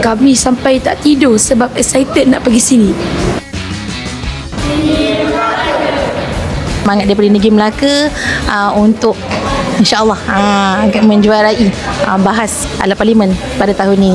Kami sampai tak tidur sebab excited nak pergi sini. semangat daripada Negeri Melaka uh, untuk insyaAllah uh, menjuarai uh, bahas ala parlimen pada tahun ini.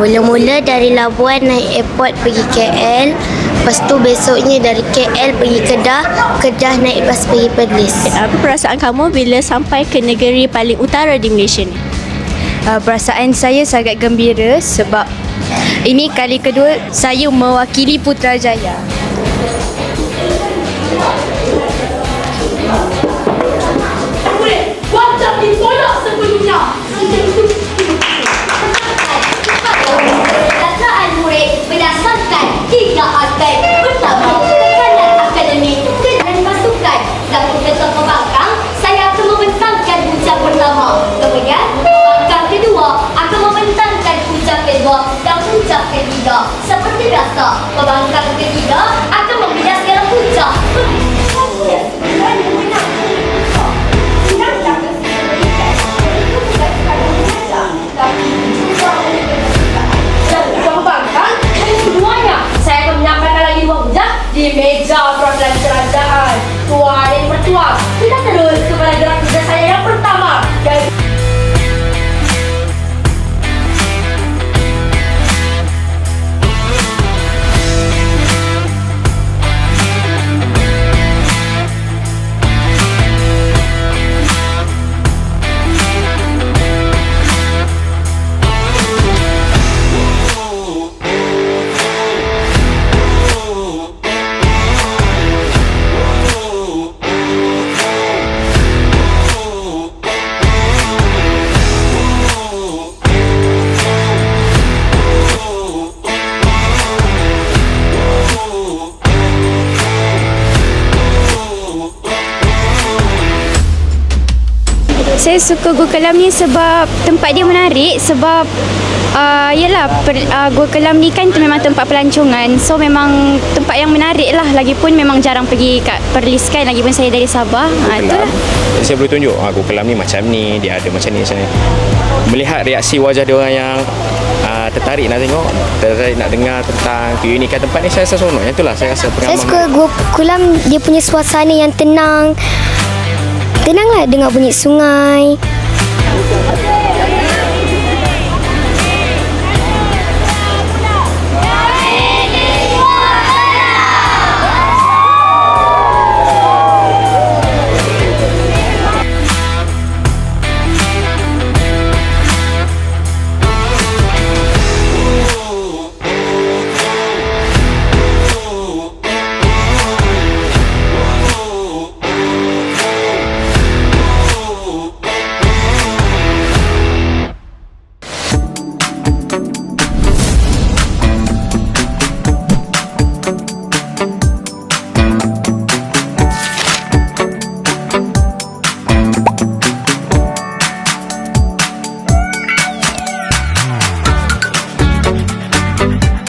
Mula-mula dari Labuan naik airport pergi KL Lepas tu besoknya dari KL pergi Kedah Kedah naik bas pergi Perlis Apa perasaan kamu bila sampai ke negeri paling utara di Malaysia ni? Uh, perasaan saya sangat gembira sebab ini kali kedua saya mewakili Putrajaya. Saya akan menyampaikan lagi dua bujang di meja perwakilan kerajaan tuan dan mertua kita terus kepada gerak kerja saya yang pertama. Dan Saya suka Gua Kelam ni sebab tempat dia menarik sebab uh, yalah per, uh, Gua Kelam ni kan memang tempat pelancongan. So memang tempat yang menarik lah. Lagipun memang jarang pergi kat Perlis kan lagipun saya dari Sabah. Uh, itulah. Saya boleh tunjuk ah Go Kelam ni macam ni dia ada macam ni macam ni. Melihat reaksi wajah dia orang yang ah, tertarik nak tengok tertarik nak dengar tentang keunikan tempat ni saya rasa seronok yang itulah saya rasa Saya pengalaman suka Gua Kulam dia punya suasana yang tenang Tenang lah dengar bunyi sungai